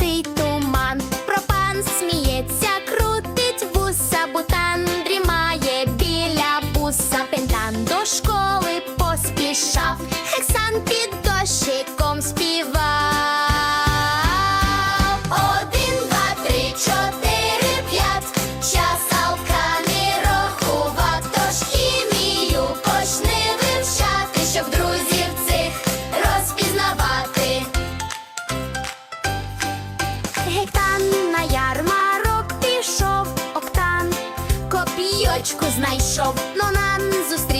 густий туман, пропан сміється, крутить вуса, бутан дрімає біля буса, пентан до школи поспішав. Лавочку знайшов, но нам зустрів